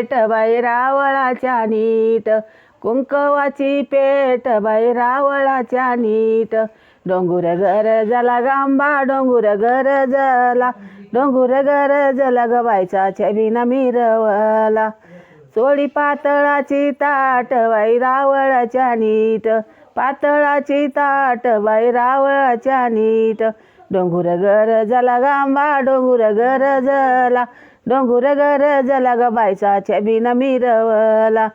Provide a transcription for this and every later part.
पेट बाई रावळाच्या नीट. कुंकवाची पेट बाई रावळाच्या नीट. डोंगुर गरजला गांबा डोंगुर गरजला डोंगुर गरजला गवायचा छबिना मिरवला. चोळी पातळाची ताट बाई रावळाच्या नीट. पातळाची ताट बाई रावळाच्या नीट. डोंगुर गरजला गांबा डोंगुर गरजला डोंगुर गरजला गबायचा छबिना मिरवला.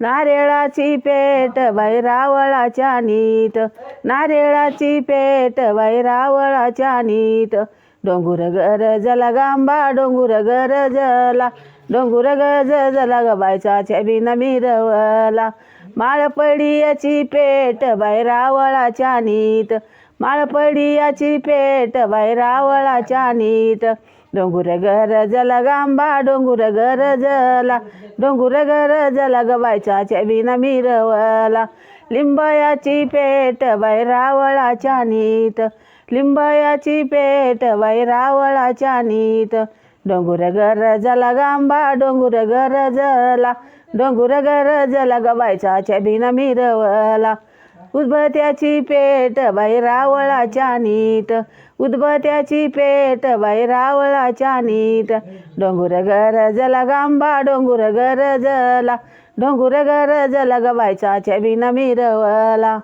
नारळाची पेट बाई रावळाच्या नीट. नारळाची पेट बाई रावळाच्या नीट. डोंगुर गरजला गांबा डोंगुर गरजला डोंगुर गरजला गबायचा छबिना मिरवला. माळपडियाची पेट बाई नीत. माळपडियाची पेट बाई नीत. डोंगुर गरजला गांबा डोंगुर गरजला डोंगुर गरजला गबायचा छबिना मिरवला. लिंबयाची पेट बाई नीत. लिंबयाची पेट बाई नीत. डोंगुर गरजला गांबा डोंगुर गरजला डोंगुर गरजला गबायचा छबिना मिरवला. उदबत्याची पेट बाई रावळाच्या नीट उदबत्याची पेट बाई रावळाच्या नीट. डोंगुर गरजला गांबा डोंगुर गरजला डोंगुर गरजला गबायचा छबिना मिरवला.